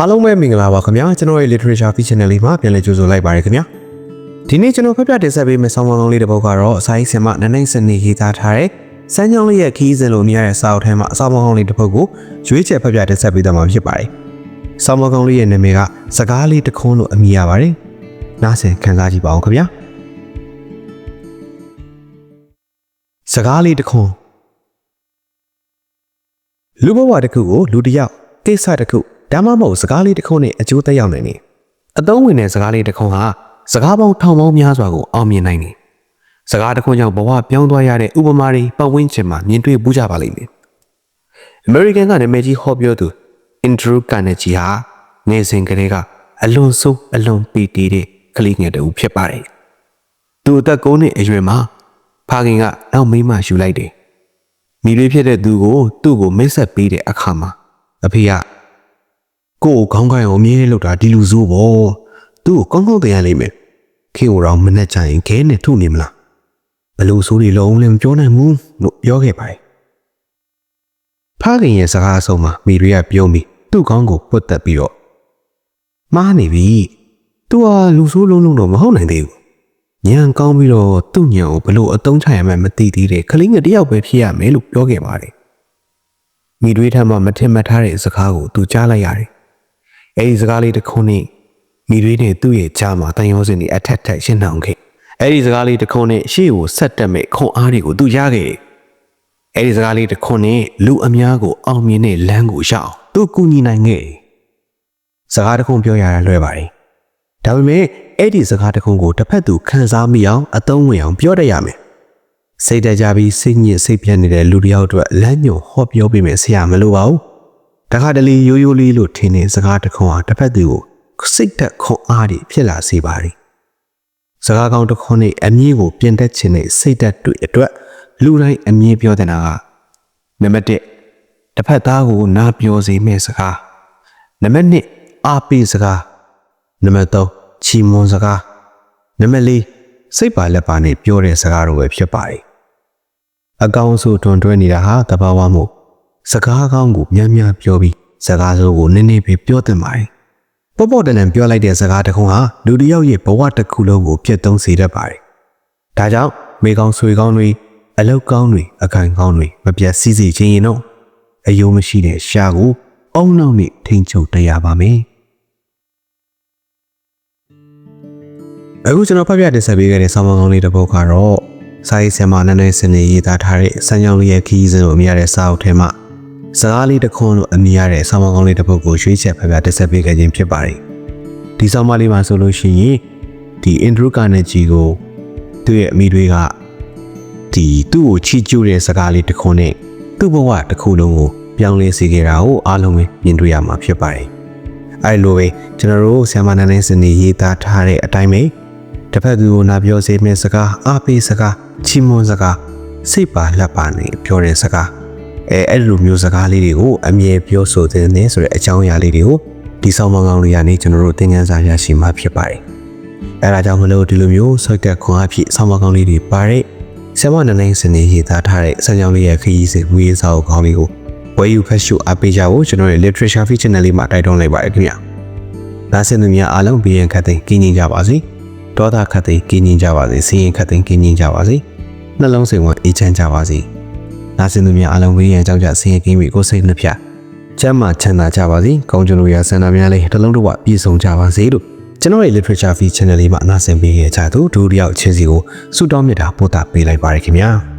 အားလုံးပဲမင်္ဂလာပါခင်ဗျာကျွန်တော်ရဲ့ literature feature channel လေးမှာပြန်လည်ကြိုဆိုလိုက်ပါရစေခင်ဗျာဒီနေ့ကျွန်တော်ဖတ်ပြတင်ဆက်ပေးမယ့်ဆောင်းပါးကောင်းလေးတစ်ပုဒ်ကတော့အစာရေးဆင်မနန်းနိုင်စနေရေးသားထားတဲ့စမ်းချောင်းလေးရဲ့ခီးစဉ်လိုမြင်ရတဲ့စာအုပ်ထဲမှာအဆောင်းပါးကောင်းလေးတစ်ပုဒ်ကိုရွေးချယ်ဖတ်ပြတင်ဆက်ပေးသွားမှာဖြစ်ပါတယ်ဆောင်းပါးကောင်းလေးရဲ့နာမည်ကစကားလေးတစ်ခွန်းလို့အမည်ရပါတယ်နားဆင်ခံစားကြည့်ပါအောင်ခင်ဗျာစကားလေးတစ်ခွန်းလူဘဝတစ်ခုကိုလူတစ်ယောက်ကိစ္စတစ်ခု ဒါမှမဟုတ်စကားလေးတစ်ခုနဲ့အကျိုးသက်ရောက်နိုင်တယ်။အသုံးဝင်တဲ့စကားလေးတစ်ခုဟာစကားပေါင်းထောင်ပေါင်းများစွာကိုအောင်မြင်နိုင်တယ်။စကားတစ်ခုကြောင့်ဘဝပြောင်းသွားရတဲ့ဥပမာတွေပတ်ဝန်းကျင်မှာမြင်တွေ့ပူးကြပါလိမ့်မယ်။ American ကနာမည်ကြီးဟောပြောသူ Andrew Carnegie ဟာနေစဉ်ကလေးကအလွန်ဆိုးအလွန်ပီတီတဲ့ကလေးငယ်တူဖြစ်ပါတယ်။သူအသက်9နှစ်အရွယ်မှာဖခင်ကနောက်မိန်းမယူလိုက်တယ်။မိလေးဖြစ်တဲ့သူကိုသူ့ကိုမိတ်ဆက်ပေးတဲ့အခါမှာအဖေက ကို့ကိုခေါင်းကိုင်းအောင်အမြဲလောက်တာဒီလူဆိုးပေါ့သူ့ကိုကောင်းကောင်းတရားလိမ့်မယ်ခေကိုတော့မနဲ့ချရင်ခဲနဲ့ထုနေမလားဘလို့ဆိုးတွေလုံးလည်းမပြောနိုင်ဘူးလို့ပြောခဲ့ပါတယ်ဖခင်ရဲ့စကားအဆုံးမှာမိရီကပြုံးပြီးသူ့ခေါင်းကိုပုတ်တက်ပြီးတော့မားနေပြီသူဟာလူဆိုးလုံးလုံးတော့မဟုတ်နိုင်သေးဘူးညံကောင်းပြီးတော့သူ့ညံကိုဘလို့အတုံးချရမှန်းမသိသေးတဲ့ကလေးငယ်တစ်ယောက်ပဲဖြစ်ရမယ်လို့ပြောခဲ့ပါတယ်မိတွေးထမ်းမှမထင်မှတ်ထားတဲ့စကားကိုသူကြားလိုက်ရတယ်။ အဲဒီစကားလေးတစ်ခုနဲ့မိတွေးနဲ့သူ့ရဲ့ကြားမှာတန်ရုံးစင်တွေအထက်ထက်ရှင်းနှောင်ခဲ့။အဲဒီစကားလေးတစ်ခုနဲ့ရှေ့ကိုဆက်တက်မဲ့ခွန်အားတွေကိုသူရခဲ့။အဲဒီစကားလေးတစ်ခုနဲ့လူအများကိုအောင်မြင်တဲ့လမ်းကိုရအောင်သူကူညီနိုင်ခဲ့။စကားတစ်ခုပြောရတာလွယ်ပါတယ်။ဒါပေမဲ့အဲ့ဒီစကားတစ်ခုကိုတစ်ဖက်သူခံစားမိအောင်အသုံးဝင်အောင်ပြောတတ်ရမယ်။စိတ်တကြပြီးစိတ်ညစ်စိတ်ပြတ်နေတဲ့လူတစ်ယောက်အတွက်လမ်းညွန်ဟောပြောပေးမယ်ဆရာမလိုပါဘူး။ တခါတလေရိုးရိုးလေးလို့ထင်တဲ့စကားတစ်ခုဟာတစ်ဖက်သူကိုစိတ်သက်ခွန်အားတွေဖြစ်လာစေပါတယ်။စကားကောင်းတစ်ခုနဲ့အမြင့်ကိုပြင်တတ်ခြင်းနဲ့စိတ်သက်တွေအတွက်လူတိုင်းအမြင့်ပြောတဲ့နာကနံပါတ်1တစ်ဖက်သားကိုနားပြောစေမယ့်စကားနံပါတ်2အားပေးစကားနံပါတ်3ချီးမွမ်းစကားနံပါတ်4စိတ်ပါလက်ပါနဲ့ပြောတဲ့စကားတို့ပဲဖြစ်ပါတယ်အကောင်းဆုံးတွန်တွဲနေတာဟာတဘာဝမို့ စကားကောင်းကိုများများပြောပြီးစကားစိုးကိုနည်းနည်းပဲပြောသင့်ပါတယ်ပေါ့ပေါ့တန်တန်ပြောလိုက်တဲ့စကားတစ်ခုဟာလူတစ်ယောက်ရဲ့ဘဝတစ်ခုလုံးကိုပြည့်သုံးစေတတ်ပါတယ်ဒါကြောင့်မိကောင်းဆွေကောင်းတွေအလောက်ကောင်းတွေအခိုင်ကောင်းတွေမပြတ်စည်းစေခြင်းရင်တော့အယုံမရှိတဲ့ရှားကိုအုံနောက်နဲ့ထိန်ချုပ်တရားပါမယ်အခုကျွန်တော်ဖတ်ပြတင်ဆက်ပေးခဲ့တဲ့ဆောင်းပါးကောင်းလေးတစ်ပုဒ်ကတော့စာရေးဆရာမနန်းနေစနေရေးသားထားတဲ့စံကြောင်းလေးရဲ့ခီးစဉ်ကိုအမြင်ရတဲ့စာအုပ်ထဲမှာ စကားလေးတစ်ခွန်းလို့အမြင်ရတဲ့ဆောင်းပါးကောင်းလေးတစ်ပုဒ်ကိုရွေးချယ်ဖတ်ပြတင်ဆက်ပေးခဲ့ခြင်းဖြစ်ပါတယ်ဒီဆောင်းပါးလေးမှာဆိုလို့ရှိရင်ဒီအင်ဒရူကာနယ်ဂျီကိုသူ့ရဲ့အမိတွေကဒီသူ့ကိုချီးကျူးတဲ့စကားလေးတစ်ခွန်းနဲ့သူ့ဘဝတစ်ခုလုံးကိုပြောင်းလဲစေခဲ့တာကိုအားလုံးပဲမြင်တွေ့ရမှာဖြစ်ပါတယ်အဲလိုပဲကျွန်တော်တို့ဆ iam နန်းနေစနေရေးသားထားတဲ့အတိုင်းပဲတစ်ဖက်သူကိုနာပြောစေမယ့်စကားအားပေးစကားချီးမွမ်းစကားစိတ်ပါလက်ပါနဲ့ပြောတဲ့စကား အဲအဲ့လိုမျိုးစကားလေးတွေကိုအမြဲပြောဆိုတဲ့နေဆိုတဲ့အကြောင်းအရာလေးတွေကိုဒီဆောင်မကောင်းလေးကနေကျွန်တော်တို့သင်ခန်းစာရရှိမှာဖြစ်ပါတယ်အဲဒါကြောင့်မလို့ဒီလိုမျိုးဆွတ်ကက်ခွန်အဖြစ်ဆောင်မကောင်းလေးတွေပါတဲ့ဆမနနိုင်စနေရေးသားထားတဲ့စံကြောင်းလေးရဲ့ခရီးစဉ်ဝေးစာအုပ်ကောင်းလေးကိုဝယ်ယူဖတ်ရှုအားပေးကြဖို့ကျွန်တော်ရဲ့ literature feature channel လေးမှာတိုက်တွန်းလိုက်ပါတယ်ခင်ဗျာ။ဒါဆင်သူများအားလုံးဘီယံခတ်သိမ်းကင်းကြကြပါစေ။ဒေါသခတ်သိမ်းကင်းကြကြပါစေ။စီရင်ခတ်သိမ်းကင်းကြကြပါစေ။နှလုံးစိမ်ဝင်အေးချမ်းကြပါစေ။ ဒါဆင်သူများအားလုံးဘီယံကြောင့်ကြစီရင်ကင်းပြီးကိုယ်စိတ်နှပြချမ်းသာချမ်းသာကြပါစေ။ကောင်းကျိုးလိုရာဆန္ဒများလေးတစ်လုံးတစ်ဝပြည့်စုံကြပါစေလို့ကျွန်တော်ရဲ့ literature feature channel လေးမှာအနာဆင်ပေးခဲ့ကြသူဒုတိယချင်းစီကိုဆုတောင်းမြတ်တာပို့တာပေးလိုက်ပါရခင်ဗျာ။